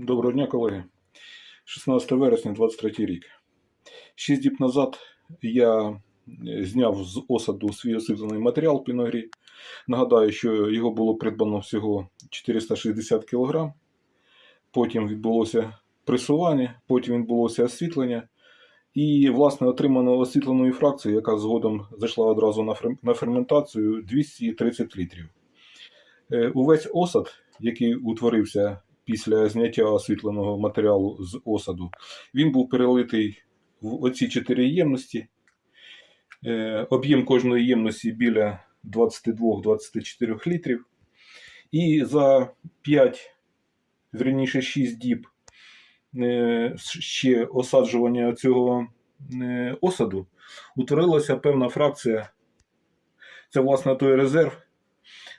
Доброго дня, колеги. 16 вересня 23 рік. Шість діб назад я е, зняв з осаду свій осиплений матеріал піногрі. Нагадаю, що його було придбано всього 460 кг. Потім відбулося пресування, потім відбулося освітлення. І, власне, отримано освітленої фракції, яка згодом зайшла одразу на ферментацію 230 літрів. Е, Увесь осад, який утворився після зняття освітленого матеріалу з осаду, він був перелитий в оці чотири ємності. Е, Об'єм кожної ємності біля 22-24 літрів. І за 5, вірніше 6 діб е, ще осаджування цього е, осаду утворилася певна фракція. Це, власне, той резерв,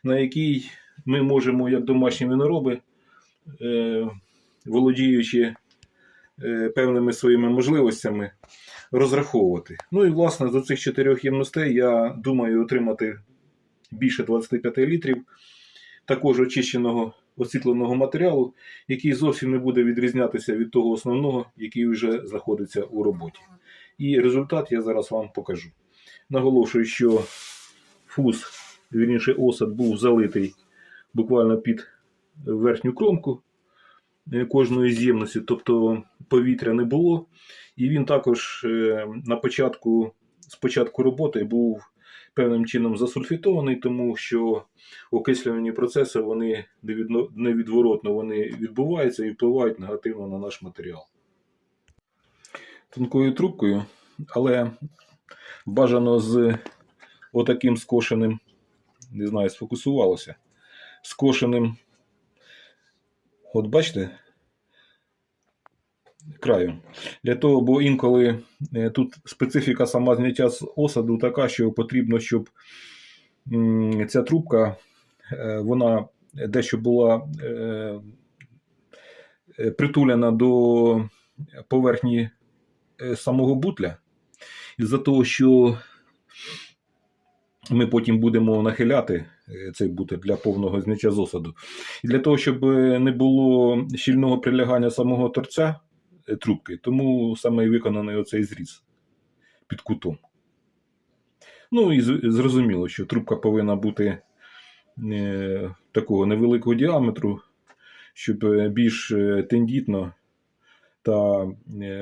на який ми можемо, як домашні винороби, володіючи е, певними своїми можливостями, розраховувати. Ну і власне з цих чотирьох ємностей я думаю отримати більше 25 літрів також очищеного освітленого матеріалу, який зовсім не буде відрізнятися від того основного, який вже знаходиться у роботі. І результат я зараз вам покажу. Наголошую, що фуз, вірніше осад, був залитий буквально під верхню кромку е, кожної з ємності, тобто повітря не було. І він також е, на початку, з початку роботи був певним чином засульфітований, тому що окислювані процеси вони невідворотно вони відбуваються і впливають негативно на наш матеріал. Тонкою трубкою, але бажано з отаким скошеним, не знаю, сфокусувалося, скошеним, от бачите, краю. Для того, бо інколи е, тут специфіка сама зняття з осаду така, що потрібно, щоб ця трубка е, вона дещо була е, притулена до поверхні самого бутля. Із-за того, що ми потім будемо нахиляти е, цей бутиль для повного зняття з осаду. І для того, щоб е, не було щільного прилягання самого торця е, трубки, тому саме і виконаний оцей зріз під кутом. Ну і зрозуміло, що трубка повинна бути такого невеликого діаметру, щоб більш тендітно та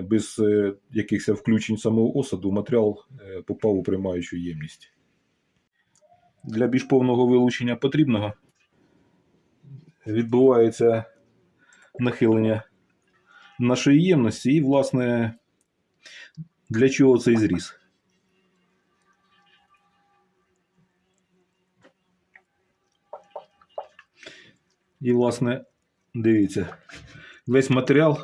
без якихось включень самого осаду матеріал попав у приймаючу ємність. Для більш повного вилучення потрібного відбувається нахилення нашої ємності і, власне, для чого цей зріз. І, власне, дивіться, весь матеріал,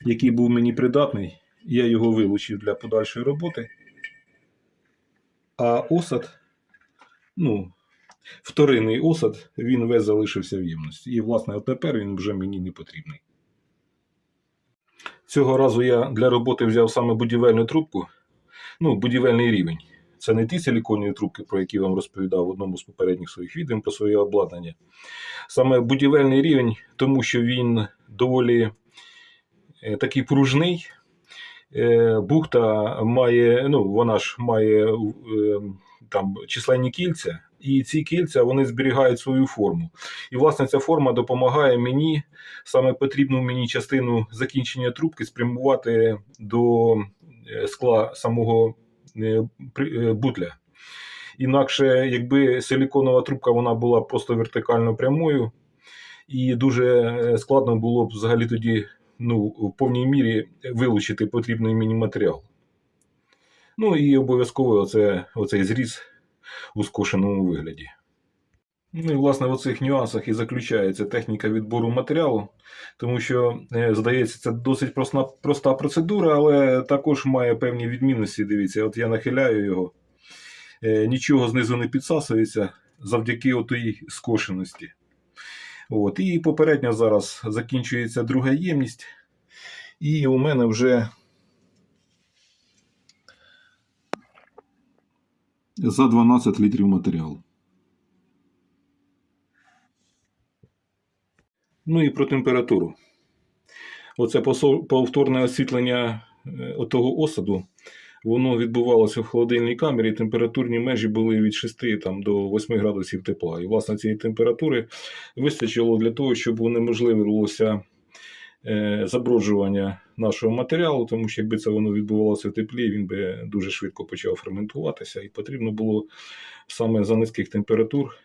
який був мені придатний, я його вилучив для подальшої роботи. А осад, ну, вторинний осад, він весь залишився в ємності. І, власне, тепер він вже мені не потрібний. Цього разу я для роботи взяв саме будівельну трубку, ну, будівельний рівень. Це не ті силіконові трубки, про які вам розповідав в одному з попередніх своїх відео про своє обладнання. Саме будівельний рівень, тому що він доволі е, такий пружний. Е, Бухта має, ну, вона ж має е, там численні кільця, і ці кільця вони зберігають свою форму. І, власне, ця форма допомагає мені саме потрібну мені частину закінчення трубки спрямувати до е, скла самого е, е, бутля. Інакше, якби силіконова трубка вона була просто вертикально прямою, і дуже складно було б взагалі тоді ну, в повній мірі вилучити потрібний мені матеріал. Ну і обов'язково оце, оцей зріз у скошеному вигляді. Ну і власне в цих нюансах і заключається техніка відбору матеріалу, тому що, е, здається, це досить проста, проста процедура, але також має певні відмінності. Дивіться, от я нахиляю його, е, нічого знизу не підсасується завдяки отій скошеності. От, і попередньо зараз закінчується друга ємність, і у мене вже за 12 літрів матеріалу. Ну і про температуру. оце повторне освітлення е, отого осаду, воно відбувалося в холодильній камері, температурні межі були від 6 там, до 8 градусів тепла. І, власне, цієї температури вистачило для того, щоб унеможливилося е, заброджування нашого матеріалу, тому що якби це воно відбувалося в теплі, він би дуже швидко почав ферментуватися, і потрібно було саме за низьких температур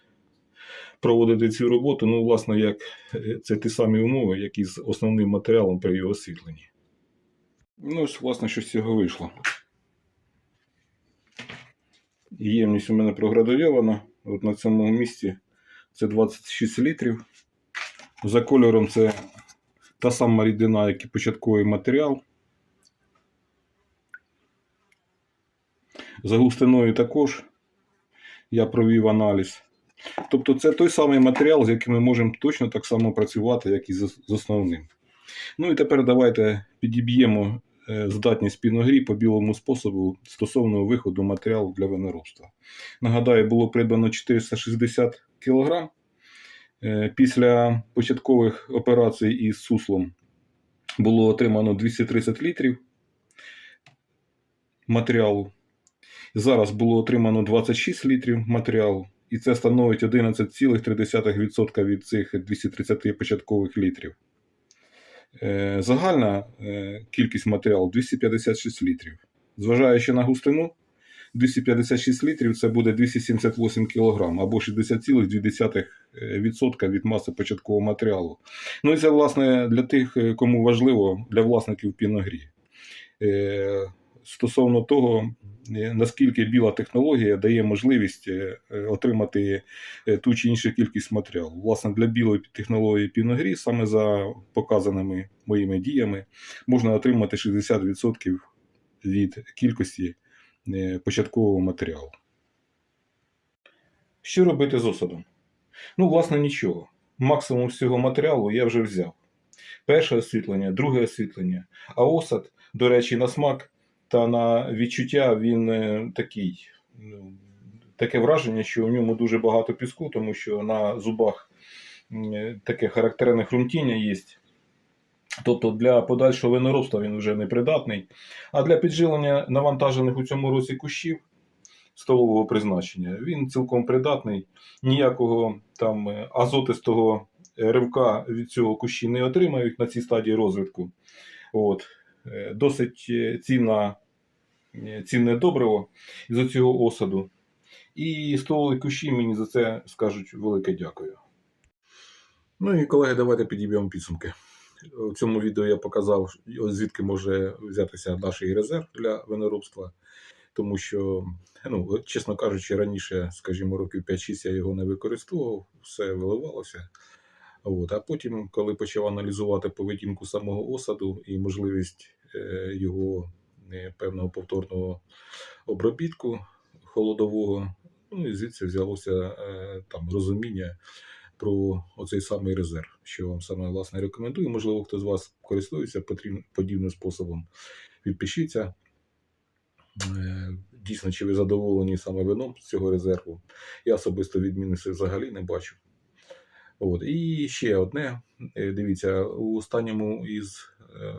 проводити цю роботу. Ну, власне, як е, це ті самі умови, як і з основним матеріалом при його освітленні. Ну, ось, власне, що з цього вийшло. Ємність у мене проградуйована. От на цьому місці це 26 літрів. За кольором це та сама рідина, як і початковий матеріал. За густиною також я провів аналіз. Тобто це той самий матеріал, з яким ми можемо точно так само працювати, як і з основним. Ну і тепер давайте підіб'ємо е, здатність піногрі по білому способу стосовно виходу матеріалу для виноробства. Нагадаю, було придбано 460 кг. Е, Після початкових операцій із суслом було отримано 230 літрів матеріалу. Зараз було отримано 26 літрів матеріалу, і це становить 11,3% від цих 230 початкових літрів. Е, Загальна е, кількість матеріалу 256 літрів. Зважаючи на густину, 256 літрів це буде 278 кг або 60,2% від маси початкового матеріалу. Ну і це, власне, для тих, е, кому важливо, для власників піногрі. Е, Стосовно того, е, наскільки біла технологія дає можливість отримати ту чи іншу кількість матеріалу. Власне, для білої технології піногрі, саме за показаними моїми діями, можна отримати 60% від кількості початкового матеріалу. Що робити з осадом? Ну, власне, нічого. Максимум всього матеріалу я вже взяв. Перше освітлення, друге освітлення. А осад, до речі, на смак та на відчуття він е, такий. ну, Таке враження, що у ньому дуже багато піску, тому що на зубах е, таке характерне хрумтіння є. Тобто для подальшого виноробства він вже не придатний. А для підживлення навантажених у цьому році кущів столового призначення він цілком придатний. Ніякого там е, азотистого ривка від цього кущі не отримають на цій стадії розвитку. От. Е, Досить е, цінна, цінне добриво з цього осаду. І столові кущі мені за це скажуть велике дякую. Ну і колеги, давайте підіб'ємо підсумки. У цьому відео я показав, звідки може взятися наш резерв для виноробства, тому що, ну, чесно кажучи, раніше, скажімо, років 5-6 я його не використовував, все виливалося. От. А потім, коли почав аналізувати поведінку самого осаду і можливість е, його е, певного повторного обробітку холодового, ну і звідси взялося е, там розуміння про оцей самий резерв, що вам саме власне рекомендую. Можливо, хто з вас користується подібним способом. Підпишіться. Е, Дійсно, чи ви задоволені саме вином з цього резерву? Я особисто відмінності взагалі не бачу. От. І ще одне. Е, Дивіться, у останньому із е,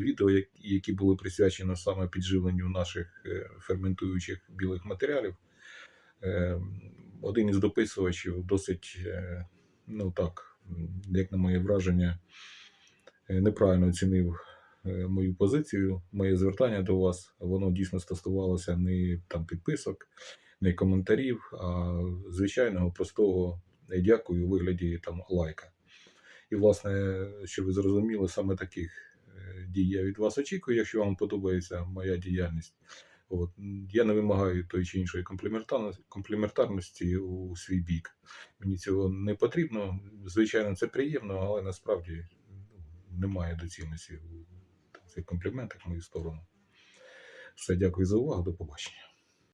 відео, які були присвячені саме підживленню наших ферментуючих білих матеріалів, один із дописувачів досить, ну так, як на моє враження, е, неправильно оцінив е, мою позицію, моє звертання до вас. Воно дійсно стосувалося не там підписок, не коментарів, а звичайного простого е, дякую у вигляді там лайка. І, власне, щоб ви зрозуміли, саме таких дій я від вас очікую, якщо вам подобається моя діяльність. От. Я не вимагаю тої чи іншої компліментарно- компліментарності у свій бік. Мені цього не потрібно. Звичайно, це приємно, але насправді ну, немає доцільності у цих компліментах в мою сторону. Все, дякую за увагу, до побачення.